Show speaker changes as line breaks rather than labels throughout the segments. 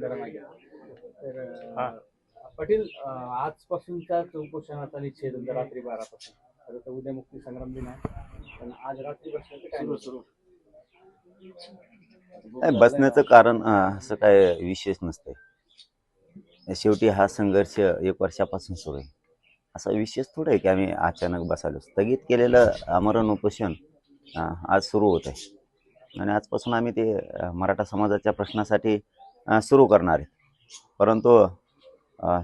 जरा मागे तर अं, पाटील अं, आजपासूनच्या उपोषणाचा निश्चय तुमचा रात्री बारापासून. आता तर उद्या मुक्ती संग्राम दिन आहे. पण आज रात्री बसण्याचं काय सुरू
नाही. बसण्याचं कारण अं, असं काय विशेष नसतंय. शेवटी हा संघर्ष एक वर्षापासून सुरू आहे. असा विशेष थोडं आहे की आम्ही अचानक बसायलो. स्थगित केलेलं आमरण उपोषण अं, आज सुरू होत आहे आणि आजपासून आम्ही ते अं, मराठा समाजाच्या प्रश्नासाठी सुरू करणार आहे. परंतु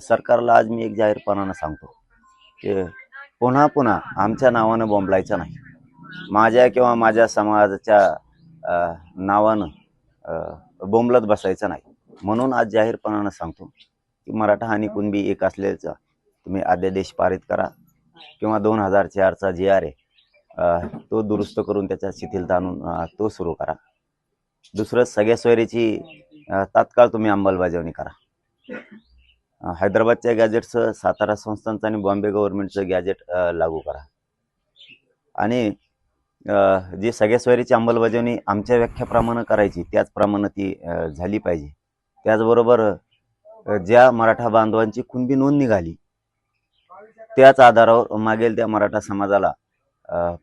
सरकारला आज मी एक जाहीरपणानं सांगतो की पुन्हा पुन्हा आमच्या नावानं बोंबलायचं नाही. माझ्या किंवा माझ्या समाजाच्या नावानं बोंबलत बसायचं नाही. म्हणून आज जाहीरपणानं सांगतो की मराठा आणि कुणबी एक असल्याचा तुम्ही अध्यादेश पारित करा किंवा दोन हजार चारचा जे आर आहे तो दुरुस्त करून त्याच्या शिथिलता आणून तो सुरू करा. दुसरं सगळ्या सोयरीची तात्काळ तुम्ही अंमलबजावणी करा. हैदराबादच्या गॅजेटचं सातारा संस्थांचं आणि बॉम्बे गव्हर्नमेंटचं गॅजेट लागू करा. आणि जी सगळ्या सोयरीची अंमलबजावणी आमच्या व्याख्याप्रमाणे करायची त्याचप्रमाणे ती झाली पाहिजे. त्याचबरोबर ज्या मराठा बांधवांची कुणबी नोंद निघाली त्याच आधारावर मागेल त्या मराठा समाजाला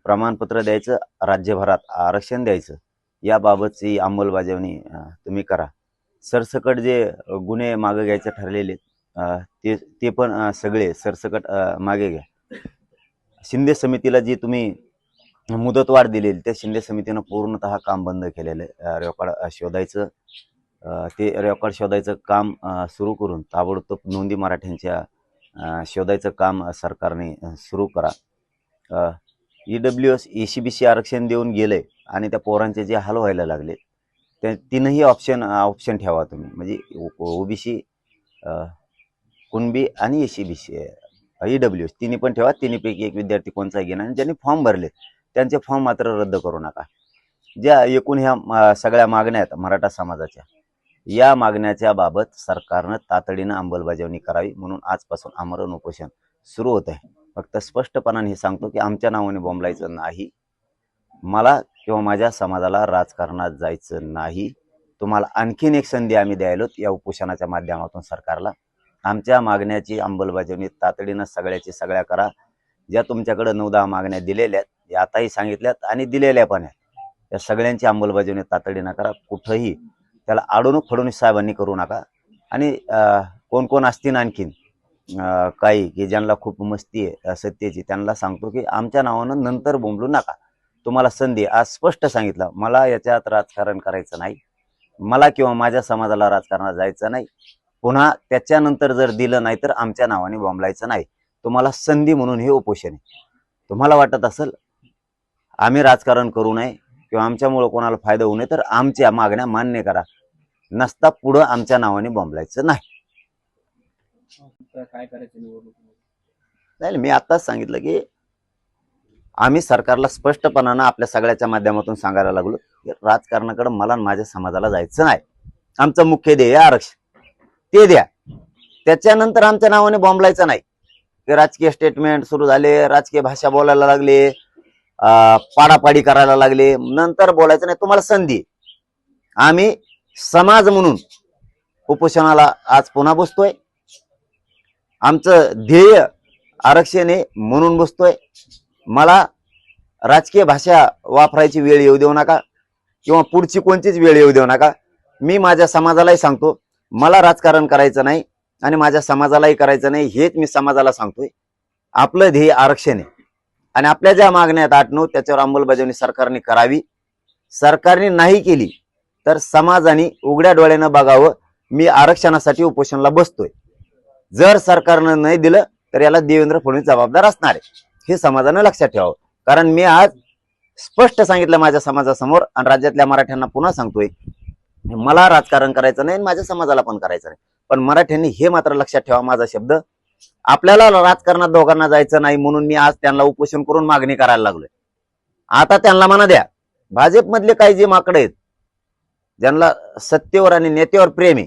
प्रमाणपत्र द्यायचं राज्यभरात आरक्षण द्यायचं याबाबतची अंमलबजावणी तुम्ही करा. सरसकट जे गुन्हे मागे घ्यायचे ठरलेले आहेत, ते ते पण सगळे सरसकट मागे घ्या. शिंदे समितीला जी तुम्ही मुदतवाढ दिलेली त्या शिंदे समितीनं पूर्णतः काम बंद केलेलं आहे. रेकॉर्ड शोधायचं ते रेकॉर्ड शोधायचं काम सुरू करून ताबडतोब नोंदी मराठ्यांच्या शोधायचं काम सरकारने सुरू करा. E W S A C B C आरक्षण देऊन गेले आणि त्या पोरांचे जे हाल व्हायला लागले ते तीनही ऑप्शन ऑप्शन ठेवा तुम्ही. म्हणजे ओबीसी कुणबी आणि A C B C E W S तिन्ही पण ठेवा. तिन्हीपैकी एक विद्यार्थी कोणचा घेणार आणि ज्यांनी फॉर्म भरले त्यांचे फॉर्म मात्र रद्द करू नका. ज्या एकूण ह्या सगळ्या मागण्या आहेत मराठा समाजाच्या या मागण्याच्या बाबत सरकारनं तातडीनं अंमलबजावणी करावी म्हणून आजपासून आमरण उपोषण सुरू होत आहे फक्त स्पष्टपणाने हे सांगतो की आमच्या नावाने बोंबलायचं नाही. मला किंवा माझ्या समाजाला राजकारणात जायचं नाही. तुम्हाला आणखीन एक संधी आम्ही द्यायलो या उपोषणाच्या माध्यमातून सरकारला. आमच्या मागण्याची अंमलबजावणी तातडीनं सगळ्याची सगळ्या करा. ज्या तुमच्याकडे नऊ दहा मागण्या दिलेल्या आहेत या आताही सांगितल्यात आणि दिलेल्या पण आहेत. या सगळ्यांची अंमलबजावणी तातडीनं करा. कुठंही त्याला आडवणूक फडणवीस साहेबांनी करू नका. आणि कोण कोण असतील आणखीन? काही की ज्यांना खूप मस्ती आहे सत्तेची त्यांना सांगतो की आमच्या नावानं नंतर बोंबलू नका. तुम्हाला संधी आज स्पष्ट सांगितलं. मला याच्यात राजकारण करायचं नाही. मला किंवा माझ्या समाजाला राजकारणात जायचं नाही. पुन्हा त्याच्यानंतर जर दिलं नाही तर आमच्या नावाने बोंबलायचं नाही. तुम्हाला संधी म्हणून हे उपोषण आहे. तुम्हाला वाटत असेल आम्ही राजकारण करू नये किंवा आमच्यामुळं कोणाला फायदा होऊ नये तर आमच्या मागण्या मान्य करा. नसता पुढं आमच्या नावाने बोंबलायचं नाही.
तर काय करायचं निवडणूक
नाही मी आताच सांगितलं की आम्ही सरकारला स्पष्टपणानं आपल्या सगळ्याच्या माध्यमातून सांगायला लागलो की राजकारणाकडे मला माझ्या समाजाला जायचं नाही. आमचं मुख्य ध्येय आरक्षण. ते द्या. त्याच्यानंतर आमच्या नावाने बॉम्बलायचं नाही. की राजकीय स्टेटमेंट सुरू झाले राजकीय भाषा बोलायला लागले पाडापाडी करायला लागले. नंतर बोलायचं नाही तुम्हाला संधी आम्ही समाज म्हणून उपोषणाला आज पुन्हा बसतोय. आमचं ध्येय आरक्षण आहे म्हणून बसतोय. मला राजकीय भाषा वापरायची वेळ येऊ देऊ नका किंवा पुढची कोणतीच वेळ येऊ देऊ नका. मी माझ्या समाजालाही सांगतो मला राजकारण करायचं नाही आणि माझ्या समाजालाही करायचं नाही हेच मी समाजाला सांगतोय. आपलं ध्येय आरक्षण आहे. आणि आपल्या ज्या मागण्या आहेत आठ नऊ त्याच्यावर अंमलबजावणी सरकारने करावी. सरकारने नाही केली तर समाजाने उघड्या डोळ्यानं बघावं. मी आरक्षणासाठी उपोषणाला बसतोय. जर सरकारनं नाही दिलं तर याला देवेंद्र फडणवीस जबाबदार असणार आहे. हे समाजानं लक्षात ठेवावं. कारण मी आज स्पष्ट सांगितलं माझ्या समाजासमोर आणि राज्यातल्या मराठ्यांना पुन्हा सांगतोय मला राजकारण करायचं नाही आणि माझ्या समाजाला पण करायचं नाही. पण मराठ्यांनी हे मात्र लक्षात ठेवा माझा शब्द. आपल्याला राजकारणात दोघांना जायचं नाही म्हणून मी आज त्यांना उपोषण करून मागणी करायला लागलोय. आता त्यांना म्हणा द्या भाजपमधले काही जे माकडे आहेत ज्यांना सत्तेवर आणि नेत्यावर प्रेम आहे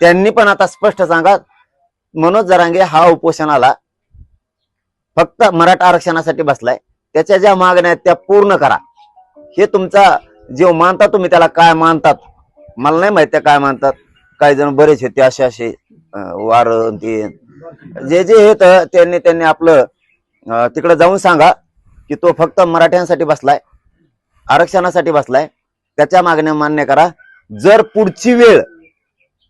त्यांनी पण आता स्पष्ट सांगा मनोज जरांगे हा उपोषणाला फक्त मराठा आरक्षणासाठी बसलाय. त्याच्या ज्या मागण्या आहेत त्या पूर्ण करा. हे तुमचा जेव मानता तुम्ही त्याला काय मानतात? मला नाही माहिती काय मानतात. काही जण बरेच होते ते असे असे वार ते. जे जे आहेत त्यांनी त्यांनी आपलं तिकडे जाऊन सांगा की तो फक्त मराठ्यांसाठी बसलाय आरक्षणासाठी बसलाय. त्याच्या मागण्या मान्य करा. जर पुढची वेळ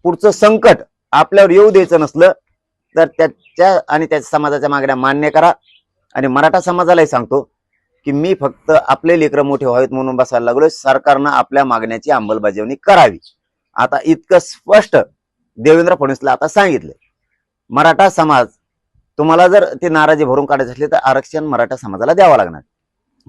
पुढचं संकट आपल्यावर येऊ द्यायचं नसलं तर त्याच्या आणि त्याच्या समाजाच्या मागण्या मान्य करा. आणि मराठा समाजालाही सांगतो की मी फक्त आपले लेकरं मोठे व्हावेत म्हणून बसायला लागलो सरकारनं आपल्या मागण्याची अंमलबजावणी करावी. आता इतकं स्पष्ट देवेंद्र फडणवीसला आता सांगितलं मराठा समाज तुम्हाला जर ते नाराजी भरून काढायची असली तर आरक्षण मराठा समाजाला द्यावं लागणार.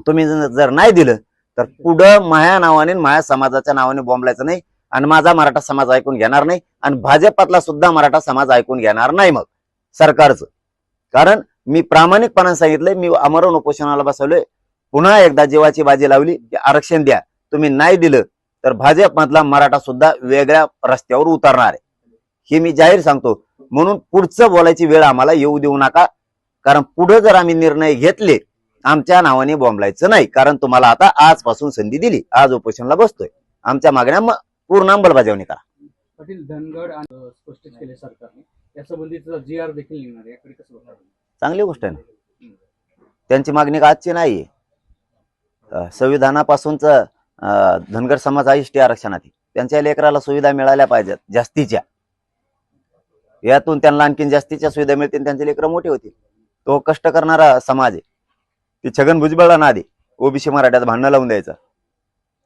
तुम्ही जर नाही दिलं तर पुढं माया नावाने माया समाजाच्या नावाने बॉम्बलायचं नाही. आणि माझा मराठा समाज ऐकून घेणार नाही. आणि भाजपातला सुद्धा मराठा समाज ऐकून घेणार नाही मग. सरकारचं. कारण मी प्रामाणिकपणाने सांगितलंय मी अमरण उपोषणाला बसवलोय. पुन्हा एकदा जीवाची बाजी लावली की आरक्षण द्या. तुम्ही नाही दिलं तर भाजपमधला मराठा सुद्धा वेगळ्या रस्त्यावर उतरणार आहे. हे मी जाहीर सांगतो. म्हणून पुढचं बोलायची वेळ आम्हाला येऊ देऊ नका. कारण पुढे जर आम्ही निर्णय घेतले आमच्या नावाने बोंबलायचं नाही. कारण तुम्हाला आता आजपासून संधी दिली. आज उपोषणला बसतोय. आमच्या मागण्या पूर्ण अंमलबजावणी करा.
पाटील धनगड स्पष्ट केले सरकारने. या संबंधीचा जी आर देखील निघणार आहे. याकडे कसं?
चांगली गोष्ट आहे ना. त्यांची मागणी आजची नाही संविधानापासूनच धनगर समाज हा एसटी आरक्षणात आहे. त्यांच्या लेकराला सुविधा मिळाल्या पाहिजेत जास्तीच्या. यातून त्यांना आणखीन जास्तीच्या सुविधा मिळतील त्यांचे लेकरं मोठे होतील. तो कष्ट करणारा समाज आहे. ती छगन भुजबळला ना दे ओबीसी मराठ्यात भांडणं लावून द्यायचं.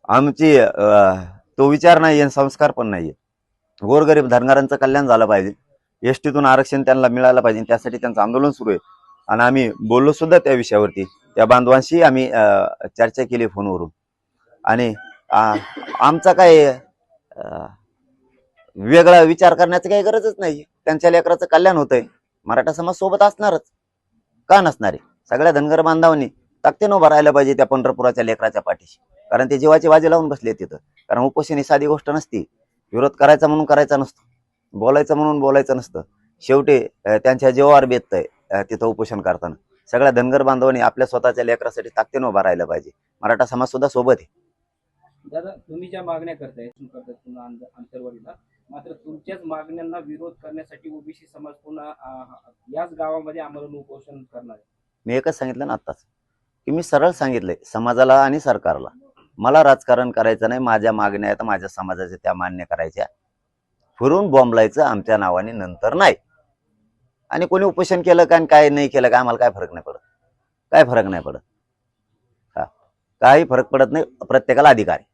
आमची तो विचार नाहीये आणि संस्कार पण नाहीये. गोरगरीब धनगरांचं कल्याण झालं पाहिजे. एसटीतून आरक्षण त्यांना मिळालं पाहिजे. त्यासाठी त्यांचं आंदोलन सुरू आहे. आणि आम्ही बोललो सुद्धा त्या विषयावरती. त्या बांधवांशी आम्ही अं, चर्चा केली फोनवरून. आणि आमचा काय वेगळा विचार करण्याची काही गरजच नाही. त्यांच्या लेकराचं कल्याण होतंय. मराठा समाज सोबत असणारच. का नसणारे सगळ्या धनगर बांधवांनी ताकदीनं उभं राहायला पाहिजे त्या पंढरपुराच्या लेकराच्या पाठीशी. कारण ते जीवाची बाजी लावून बसले तिथं. कारण उपोषण ही साधी गोष्ट नसती. विरोध करायचा म्हणून करायचा नसतो. बोलायचं म्हणून बोलायचं नसतं. शेवटी त्यांच्या जीवावर बेततंय अं, तिथं उपोषण करताना. सगळ्या धनगर बांधवांनी आपल्या स्वतःच्या लेकरासाठी ताकदीनं उभा राहायला पाहिजे. मराठा समाज सुद्धा सोबत आहे.
दादा तुम्ही ज्या मागण्या करताय पुन्हा मात्र तुमच्याच मागण्यांना विरोध करण्यासाठी ओबीसी समाज पुन्हा याच गावामध्ये आमरण उपोषण करणार आहे.
मी एकच सांगितलं ना आत्ताच की मी सरळ सांगितलंय समाजाला आणि सरकारला. मला राजकारण करायचं नाही माझ्या मागण्या आहेत माझ्या समाजाच्या त्या मान्य करायच्या. फिरून बॉम्बलायचं आमच्या नावाने नंतर नाही. आणि कोणी उपोषण केलं का आणि काय नाही केलं का आम्हाला काय फरक नाही पडत. काय फरक नाही पडत. हा. काही फरक पडत नाही. प्रत्येकाला अधिकार आहे.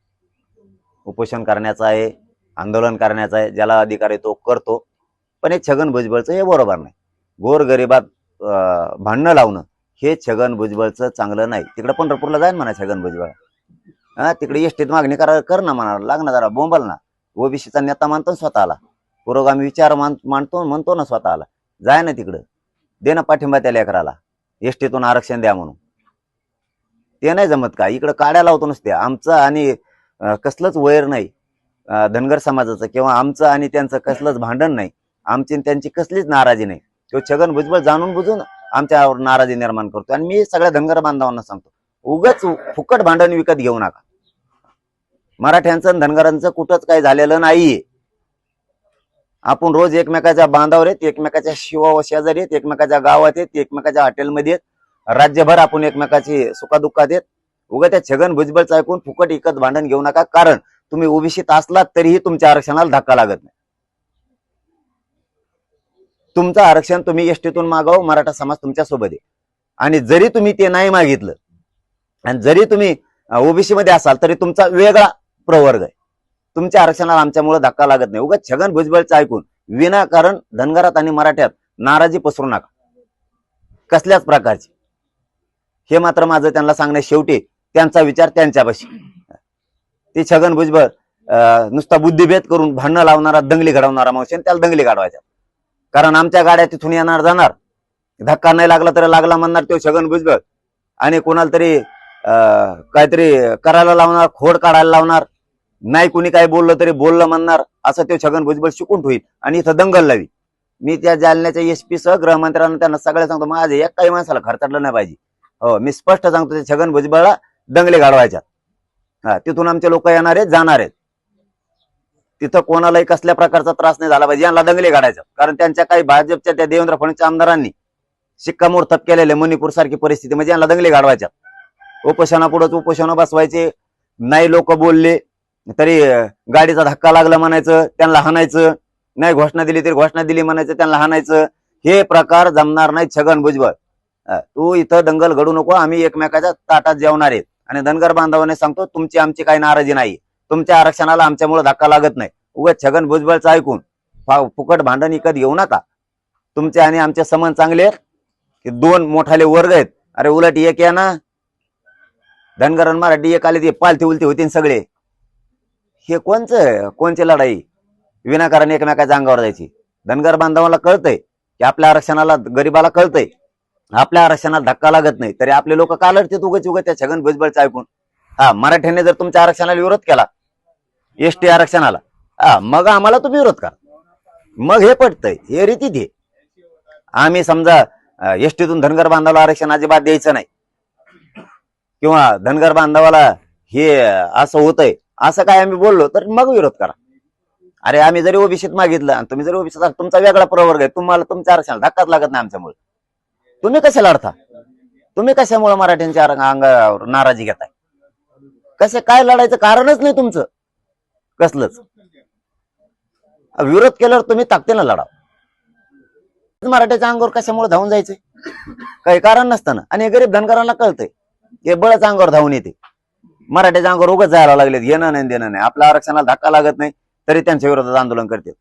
उपोषण करण्याचा आहे आंदोलन करण्याचा आहे ज्याला अधिकार आहे तो करतो. पण हे छगन भुजबळचं हे बरोबर नाही. गोरगरिबात भांडणं लावणं हे छगन भुजबळचं चांगलं नाही. तिकडे पंढरपूरला जाईन म्हणा छगन भुजबळ. हा तिकडे एसटीत मागणी करा कर ना म्हणा. लागणार जरा बोंबल ना. ओबीसीचा नेता मानतो स्वतःला. पुरोगामी विचार मान मानतो म्हणतो ना स्वतःला. जाय ना तिकडं. दे ना पाठिंबा त्या लेकराला. एसटीतून आरक्षण द्या म्हणून. ते नाही जमत का? इकडं काड्या लावतो नसते. आमचं आणि कसलंच वैर नाही. धनगर समाजाचं किंवा आमचं आणि त्यांचं कसलंच भांडण नाही. आमची आणि त्यांची कसलीच नाराजी नाही. तो छगन भुजबळ जाणून बुजून आमच्यावर नाराजी निर्माण करतो आणि मी सगळ्या धनगर बांधवांना सांगतो उगच फुकट भांडण विकत घेऊ नका. मराठ्यांचं आणि धनगरांचं कुठंच काही झालेलं नाहीये आपण रोज एकमेकाच्या बांधावर येत एकमेकाच्या शिवा शेजारी येत एकमेकाच्या गावात येत एकमेकाच्या हॉटेलमध्ये येत राज्यभर आपण एकमेकाची सुखादुःखात येत उगा त्या छगन भुजबळ ऐकून फुकट इकत भांडण घेऊ नका. कारण तुम्ही ओबीसीत असलात तरीही तुमच्या आरक्षणाला धक्का लागत नाही. तुमचं आरक्षण तुम्ही एसटीतून मागाव मराठा समाज तुमच्यासोबत आहे. आणि जरी तुम्ही ते नाही मागितलं आणि जरी तुम्ही ओबीसी मध्ये असाल तरी तुमचा वेगळा प्रवर्ग आहे. तुमच्या आरक्षणाला आमच्यामुळे धक्का लागत नाही. उगाच छगन भुजबळचं ऐकून विनाकारण धनगरात आणि मराठ्यात नाराजी पसरू नका. कसल्याच प्रकारची. हे मात्र माझं त्यांना सांगण्या शेवटी त्यांचा विचार त्यांच्यापाशी. ते छगन भुजबळ अं, नुसता बुद्धिभेद करून भांडणं लावणारा दंगली घडवणारा मावशी आणि त्याला दंगली काढवायच्या कारण आमच्या गाड्या तिथून येणार जाणार. धक्का नाही लागला तर लागला म्हणणार तो छगन भुजबळ. आणि कोणाला तरी अं, काहीतरी करायला लावणार खोड काढायला लावणार. नाही कुणी काय बोललं तरी बोललं म्हणणार असं ते छगन भुजबळ शिकून होईल आणि इथं दंगल लावी मी त्या जालन्याच्या एसपी सह गृहमंत्र्यांना त्यांना सगळ्या सांगतो माझे एक काही माणसाला खर्चडलं नाही पाहिजे. हो मी स्पष्ट सांगतो ते छगन भुजबळला दंगले गाडवायच्या हा तिथून आमचे लोक येणार आहेत जाणार आहेत. तिथं कोणालाही कसल्या प्रकारचा त्रास नाही झाला पाहिजे यांना दंगले काढायचा कारण त्यांच्या काही भाजपच्या त्या देवेंद्र फडणवीसच्या आमदारांनी शिक्कामोर्तब केलेले मणिपूर सारखी परिस्थिती म्हणजे यांना दंगले गाडवायच्या उपोषणापुढंच उपोषण बसवायचे नाही लोक बोलले तरी गाडीचा धक्का लागला म्हणायचं त्यांना हाणायचं. नाही घोषणा दिली तरी घोषणा दिली म्हणायचं त्यांना हाणायचं. हे प्रकार जमणार नाही छगन भुजबळ. तू इथं दंगल घडू नको आम्ही एकमेकाच्या ताटात जेवणार आहेत आणि धनगर बांधवाने सांगतो तुमची आमची काही नाराजी नाही. तुमच्या आरक्षणाला आमच्यामुळे धक्का लागत नाही. उगाच छगन भुजबळचं ऐकून फुकट भांडण विकत घेऊ नका. तुमचे आणि आमचे समन चांगले की दोन मोठाले वर्ग आहेत. अरे उलट एक या ना. धनगर आणि मराठी एक आले ते पालथी उलती होती सगळे. हे कोणचं कोणची लढाई? विनाकारण एकमेकाच्या अंगावर जायची. धनगर बांधवाला कळतंय की आपल्या आरक्षणाला गरीबाला कळतंय. आपल्या आरक्षणाला धक्का लागत नाही. तरी आपले लोक का लढतात उगच उगत त्या छगन भुजबळचं ऐकून? हा मराठ्यांनी जर तुमच्या आरक्षणाला विरोध केला एसटी आरक्षणाला हा मग आम्हाला तुम्ही विरोध करा. मग हे पटतंय हे रीती दे आम्ही समजा एसटीतून धनगर बांधवाला आरक्षण अजिबात द्यायचं नाही. किंवा धनगर बांधवाला हे असं होतंय असं काय आम्ही बोललो तर मग विरोध करा. अरे आम्ही जरी ओबीसीत मागितलं आणि तुम्ही जरी ओबीसीत तुमचा वेगळा प्रवर्ग आहे तुम्हाला तुमच्या आरक्षणाला धक्काच लागत नाही आमच्यामुळे. तुम्ही कसे लढता तुम्ही कशामुळे मराठ्यांच्या अंगावर नाराजी घेताय? कसे काय लढायचं कारणच नाही तुमचं. कसलंच. विरोध केल्यावर तुम्ही ताकदीनं लढा. मराठ्याच्या अंगावर कशामुळे धावून जायचे काही कारण नसताना. आणि गरीब धनगरांना कळतंय. हे बळच अंगावर धावून येते. मराठ्याच्या अंगावर उगाच जायला लागलेत. घेणं नाही देणं नाही. आपल्या आरक्षणाला धक्का लागत नाही तरी त्यांच्या विरोधात आंदोलन करते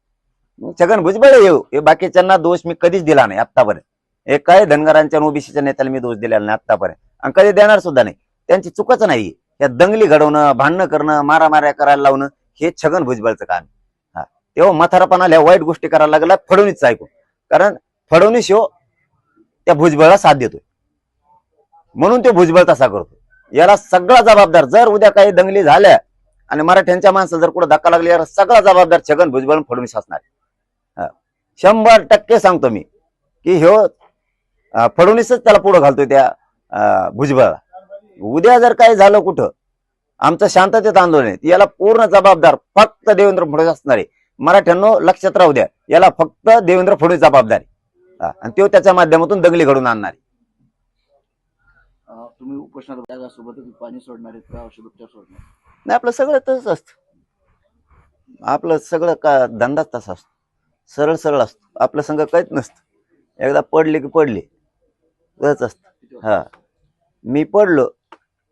छगन भुजबळ येऊ हे बाकीच्यांना दोष मी कधीच दिला नाही आत्तापर्यंत. एक काय धनगरांच्या ओबीसीच्या नेत्याला मी दोष दिलेला नाही आत्तापर्यंत. आणि कधी देणार सुद्धा नाही. त्यांची चुकच नाही. या दंगली घडवणं भांडणं करणं मारामाऱ्या करायला लावणं हे छगन भुजबळचं काम आहे. हा. तेव्हा म्हातारापणा वाईट गोष्टी करायला लागला फडवणीच ऐकून. कारण फडणवीस हो त्या भुजबळला साथ देतोय. म्हणून ते भुजबळ तसा करतो याला सगळा जबाबदार जर उद्या काही दंगली झाल्या आणि मराठ्यांच्या माणसं जर कुठं धक्का लागली याला सगळा जबाबदार छगन भुजबळ आणि फडणवीस असणार शंभर टक्के सांगतो मी की ह्यो फडणवीसच त्याला पुढं घालतोय त्या अं, भुजबळला उद्या जर काय झालं कुठं आमचं शांततेत आंदोलन आहे याला पूर्ण जबाबदार फक्त देवेंद्र फडणवीस असणार आहे. मराठ्यांनो लक्षात राहू द्या याला फक्त देवेंद्र फडणवीस जबाबदार आणि तो त्याच्या माध्यमातून दंगली घडून आणणार
तुम्ही उपोषणात त्यासोबतच पाणी सोडणार आहेत का औषध उपचार सोडणार
नाही आपलं सगळं तसंच असतं. आपलं सगळं का धंदाच तसा असतो. सरळ सरळ असतो. आपलं संघ काहीच नसतं. एकदा पडले की पडले. तसंच असतं. हा. मी पडलो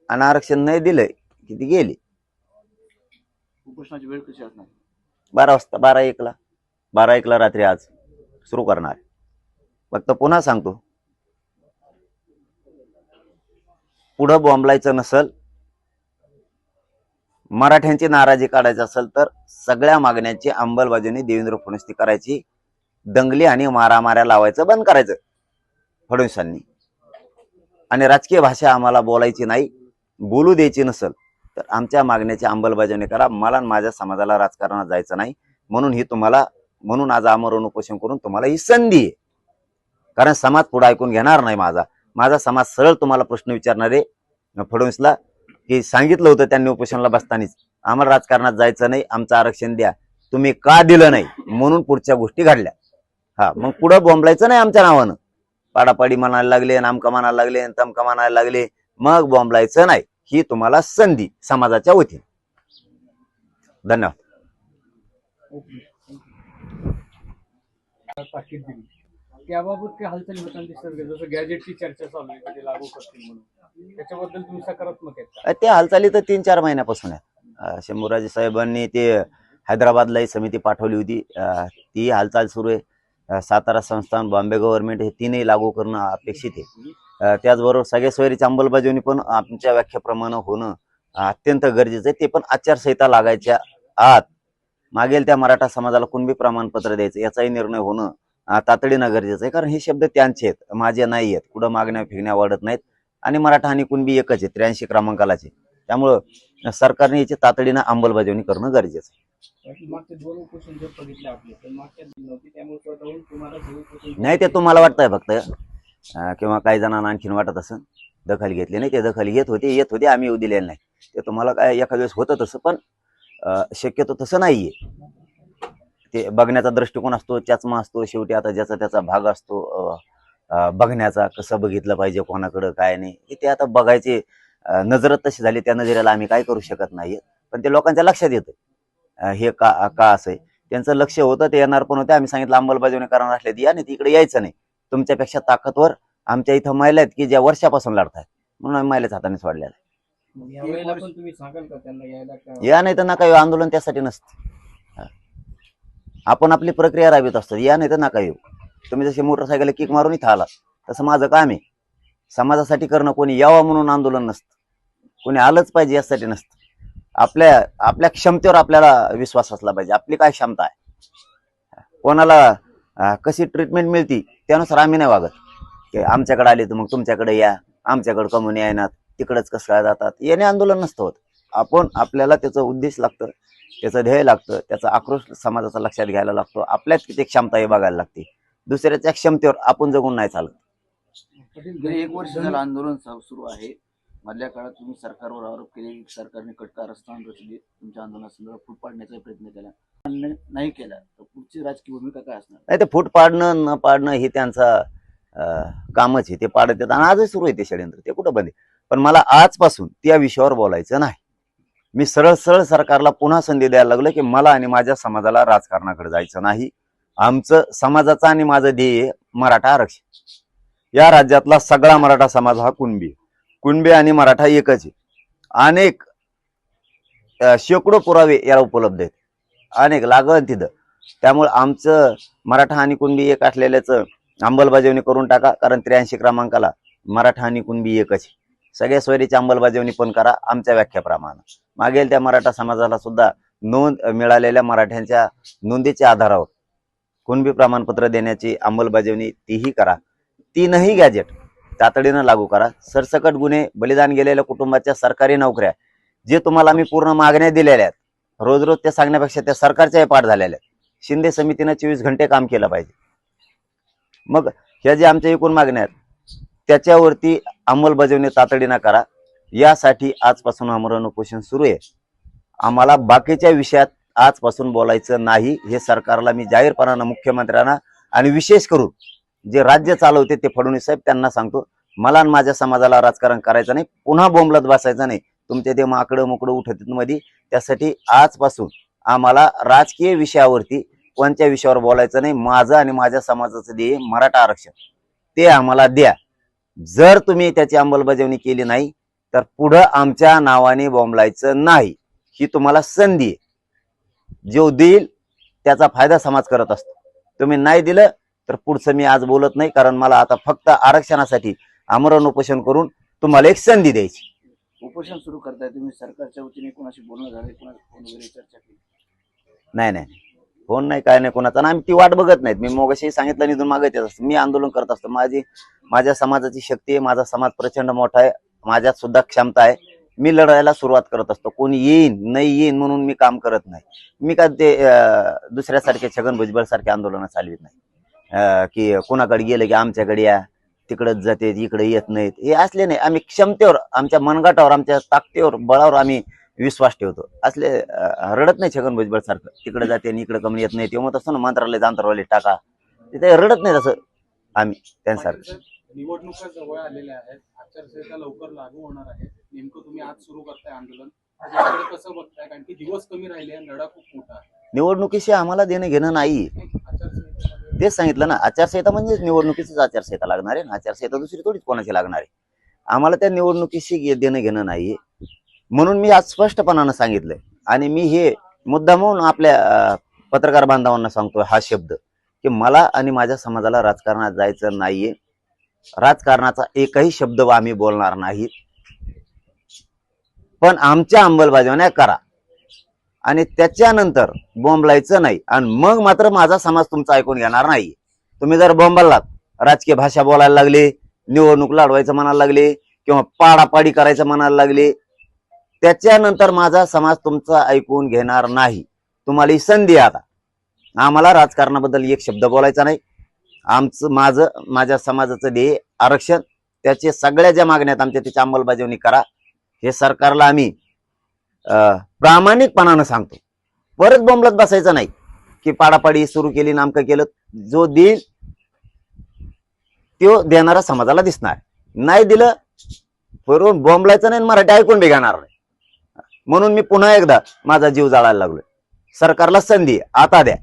आणि आरक्षण नाही दिलंय की ती गेली?
उपोषणाची वेळ कशी असणार?
बारा वाजता बारा एकला. बारा एकला रात्री आज सुरू करणार फक्त पुन्हा सांगतो. पुढं बॉम्बलायचं नसल मराठ्यांची नाराजी काढायची असेल तर सगळ्या मागण्यांची अंमलबजावणी देवेंद्र फडणवीस करायची. दंगली आणि मारामाऱ्या लावायचं बंद करायचं फडणवीसांनी. आणि राजकीय भाषा आम्हाला बोलायची नाही बोलू द्यायची नसल तर आमच्या मागण्याची अंमलबजावणी करा. मला माझ्या समाजाला राजकारणात जायचं नाही. म्हणून ही तुम्हाला म्हणून आज आमरण उपोषण करून तुम्हाला ही संधी आहे. कारण समाज पुढे ऐकून घेणार नाही माझा. माझा समाज सरळ तुम्हाला प्रश्न विचारणार आहे फडणवीसला की सांगितलं होतं त्यांनी उपोषणाला बसतानीच आम्हाला राजकारणात जायचं नाही आमचं आरक्षण द्या. तुम्ही का दिलं नाही? म्हणून पुढच्या गोष्टी घडल्या. हा मग पुढं बोंबलायचं नाही आमच्या नावानं. पाडापाडी म्हणायला लागले नामका म्हणायला लागले तमका म्हणायला लागले. मग बोंबलायचं नाही. ही तुम्हाला संधी समाजाच्या वतीने. धन्यवाद.
दिली त्याबाबत काही हालचाली होताना दिसतात का? जसं गॅजेटची चर्चा चालू आहे कधी लागू करतील म्हणून. त्याच्याबद्दल तुम्ही सकारात्मक आहेत का?
त्या हालचाली तर तीन चार महिन्यापासून आहे शंभूराजे साहेबांनी ते हैदराबादला ही समिती पाठवली होती. ती हालचाल सुरू आहे. सातारा संस्थान बॉम्बे गव्हर्नमेंट हे तीनही लागू करणं अपेक्षित आहे. त्याचबरोबर सगळ्या सोयरीची अंमलबजावणी पण आमच्या व्याख्याप्रमाणे होणं अत्यंत गरजेचं आहे. ते पण आचारसंहिता लागायच्या आत मागेल त्या मराठा समाजाला कुणबी प्रमाणपत्र द्यायचं याचाही निर्णय होणं तातडीनं गरजेचं आहे. कारण हे शब्द त्यांचे आहेत माझे नाही आहेत. कुठं मागण्या फिरण्या वाढत नाहीत. आणि मराठा आणि कुणबी एकच आहे त्र्याऐंशी क्रमांकालाचे त्यामुळं सरकारने याची तातडीनं अंमलबजावणी करणं गरजेचं आहे. नाही ते तुम्हाला वाटतंय फक्त. किंवा काही जणांना आणखीन वाटत असं. दखल घेतली नाही ते दखल घेत होते येत होते आम्ही येऊ दिलेलं नाही. ते तुम्हाला काय एखाद्या वेळेस होतं तसं पण शक्यतो तसं नाहीये. ते बघण्याचा दृष्टिकोन असतो त्याचमा असतो शेवटी आता ज्याचा त्याचा भाग असतो बघण्याचा कसं बघितलं पाहिजे कोणाकडं काय नाही हे ते आता बघायचे नजरच तशी झाली त्या नजरेला आम्ही काय करू शकत नाही. पण ते लोकांच्या लक्षात येतं. हे का का असं त्यांचं लक्ष होतं ते येणार पण होते. आम्ही सांगितलं अंमलबजावणी करणार असले तर या नाही तिकडे यायचं नाही. तुमच्यापेक्षा ताकदवर आमच्या इथं महिला आहेत की ज्या वर्षापासून लढतायत. म्हणून आम्ही महिलेच हाताने सोडलेलं आहे.
यावेळेला पण तुम्ही सांगाल का त्यांना यायला का?
या नाही तर नका येऊ आंदोलन त्यासाठी नसतं. आपण आपली प्रक्रिया राबवित असतो. या नाही तर नका येऊ. तुम्ही जसे मोटरसायकल किक मारून इथं आला तसं माझं काम आहे. समाजासाठी करणं कोणी यावं म्हणून आंदोलन नसतं. कोणी आलंच पाहिजे यासाठी नसतं. आपल्या आपल्या क्षमतेवर आपल्याला विश्वास असला पाहिजे. आपली काय क्षमता आहे? कोणाला कशी ट्रीटमेंट मिळती त्यानुसार आम्ही नाही वागत. की आमच्याकडे आले तर मग तुमच्याकडे या आमच्याकडे कमून येणार तिकडंच कसं काय जातात? याने आंदोलन नसतं होत. आपण आपल्याला त्याचं उद्देश लागतं त्याचं ध्येय लागतं त्याचा आक्रोश समाजाचा लक्षात घ्यायला लागतो. आपल्यात किती क्षमता हे बघायला लागते. दुसऱ्याच्या क्षमतेवर आपण जगून नाही चालत.
गेली एक वर्ष झालं आंदोलन सुरू आहे. मधल्या काळात तुम्ही सरकारवर आरोप केले की सरकारने कटकारस्थान रचले तुमच्या आंदोलनासंदर्भात फूट पाडण्याचा प्रयत्न केला. नाही केला तर पुढची राजकीय भूमिका काय असणार?
नाही ते फूट पाडणं न पाडणं हे त्यांचा कामच आहे. ते पाडत येतात आणि आजही सुरू आहे ते षडयंत्र. ते कुठं बंद. पण मला आजपासून त्या विषयावर बोलायचं नाही. मी सरळ सरळ सरकारला पुन्हा संधी द्यायला लागलो की मला आणि माझ्या समाजाला राजकारणाकडे जायचं नाही. आमचं समाजाचं आणि माझं ध्येय मराठा आरक्षण. या राज्यातला सगळा मराठा समाज हा कुणबी कुणबी आणि मराठा एकच आहे. अनेक शेकडो पुरावे याला उपलब्ध आहेत. अनेक लागण तिथं. त्यामुळे आमचं मराठा आणि कुणबी एक असलेल्याचं अंमलबजावणी करून टाका कारण त्र्याऐंशी क्रमांकाला मराठा आणि कुणबी एकच आहे. सगळ्या सोयरीची अंमलबजावणी पण करा आमच्या व्याख्याप्रमाणे. मागेल त्या मराठा समाजाला सुद्धा नोंद मिळालेल्या मराठ्यांच्या नोंदीच्या आधारावर कुणबी प्रमाणपत्र देण्याची अंमलबजावणी तीही करा. तीनही गॅजेट तातडीनं लागू करा. सरसकट गुन्हे बलिदान गेलेल्या कुटुंबाच्या सरकारी नोकऱ्या जे तुम्हाला मी पूर्ण मागण्या दिलेल्या आहेत रोज रोज त्या सांगण्यापेक्षा त्या सरकारच्याही पाठ झालेल्या आहेत. शिंदे समितीनं चोवीस घंटे काम केलं पाहिजे. मग ह्या ज्या आमच्या एकूण मागण्या आहेत त्याच्यावरती अंमलबजावणी तातडीनं करा. यासाठी आजपासून आमरण उपोषण सुरू आहे. आम्हाला बाकीच्या विषयात आजपासून बोलायचं नाही हे सरकारला मी जाहीरपणानं मुख्यमंत्र्यांना आणि विशेष करून जे राज्य चालवते ते फडणवीस साहेब त्यांना सांगतो मला आणि माझ्या समाजाला राजकारण करायचं नाही पुन्हा बोंबलत बसायचं नाही. तुमचे ते माकडं मुकडं उठत मध्ये त्यासाठी आजपासून आम्हाला राजकीय विषयावरती कोणत्या विषयावर बोलायचं नाही माझं आणि माझ्या समाजाचं ध्येय मराठा आरक्षण. ते आम्हाला द्या. जर तुम्ही त्याची अंमलबजावणी केली नाही तर पुढं आमच्या नावाने बोंबलायचं नाही. ही तुम्हाला संधी आहे. जो देईल त्याचा फायदा समाज करत असतो. तुम्ही नाही दिलं तर पुढचं मी आज बोलत नाही कारण मला आता फक्त आरक्षणासाठी आमरण उपोषण करून तुम्हाला एक संधी द्यायची.
उपोषण सुरू करताय तुम्ही सरकारच्या वतीने कोणाशी बोलणं झालं कोणाशी फोन वगैरे चर्चा केली?
नाही नाही फोन नाही काय नाही कोणाचा. आणि आम्ही ती वाट बघत नाहीत. मी मगाशी सांगितलं निधून मागत येत असतो. मी आंदोलन करत असतो. माझी माझ्या समाजाची शक्ती आहे. माझा समाज प्रचंड मोठा आहे. माझ्यात सुद्धा क्षमता आहे. मी लढायला सुरुवात करत असतो. कोणी येईन नाही येईन म्हणून मी काम करत नाही. मी का ते दुसऱ्यासारखे छगन भुजबळ सारखे आंदोलन चालवित नाही. अं, की कोणाकडे गेलं की आमच्याकडे या तिकडच जाते इकडे येत नाहीत. हे असले नाही. आम्ही क्षमतेवर आमच्या मनगटावर आमच्या ताकदीवर बळावर आम्ही विश्वास ठेवतो. असले रडत नाही छगन भुजबळ सारखं. तिकडे जाते आणि इकडे कमी येत नाही तेव्हा म्हणत असतो ना मंत्रालय अंतरवाले टाका. तिथे रडत नाही तसं आम्ही त्यांच्यासारखं
निवडणुका जवळ आलेल्या आहेत. आचारसंहिता लवकर लागू होणार आहे. नेमकं तुम्ही आज सुरू करताय आंदोलन. कसं बघताय? कारण की दिवस कमी राहिले लढा खूप मोठा आहे.
निवडणुकीशी आम्हाला देणं घेणं नाही. तेच सांगितलं ना. आचारसंहिता म्हणजेच निवडणुकीचीच आचारसंहिता लागणार आहे आचारसंहिता दुसरी थोडीच कोणाची लागणार आहे? आम्हाला त्या निवडणुकीशी देणं घेणं नाही. म्हणून मी आज स्पष्टपणानं सांगितलंय. आणि मी हे मुद्दा म्हणून आपल्या पत्रकार बांधवांना सांगतोय हा शब्द की मला आणि माझ्या समाजाला राजकारणात जायचं नाहीये. राजकारणाचा एकही शब्द आम्ही बोलणार नाही. पण आमच्या अंमलबजावण्या करा. आणि त्याच्यानंतर बोंबलायचं नाही. आणि मग मात्र माझा समाज तुमचा ऐकून घेणार नाही. तुम्ही जर बोंबललात राजकीय भाषा बोलायला लागले निवडणूक लढवायचं म्हणायला लागले किंवा पाडापाडी करायचं म्हणायला लागले त्याच्यानंतर माझा समाज तुमचा ऐकून घेणार नाही. तुम्हाला ही संधी आता. आम्हाला राजकारणाबद्दल एक शब्द बोलायचा नाही. आमचं माझं माझ्या समाजाचं ध्येय आरक्षण त्याचे सगळ्या ज्या मागण्यात आमच्या त्याची अंमलबजावणी करा. हे सरकारला आम्ही प्रामाणिकपणानं सांगतो. परत बोंबलत बसायचं नाही. की पाडापाडी सुरू केली नामकं केलं जो देईल तो देणारा समाजाला दिसणार. नाही दिलं वरून बोंबलायचं नाही मराठी ऐकून बी घेणार नाही. म्हणून मी पुन्हा एकदा माझा जीव जाळायला लागलोय. सरकारला संधी आता द्या.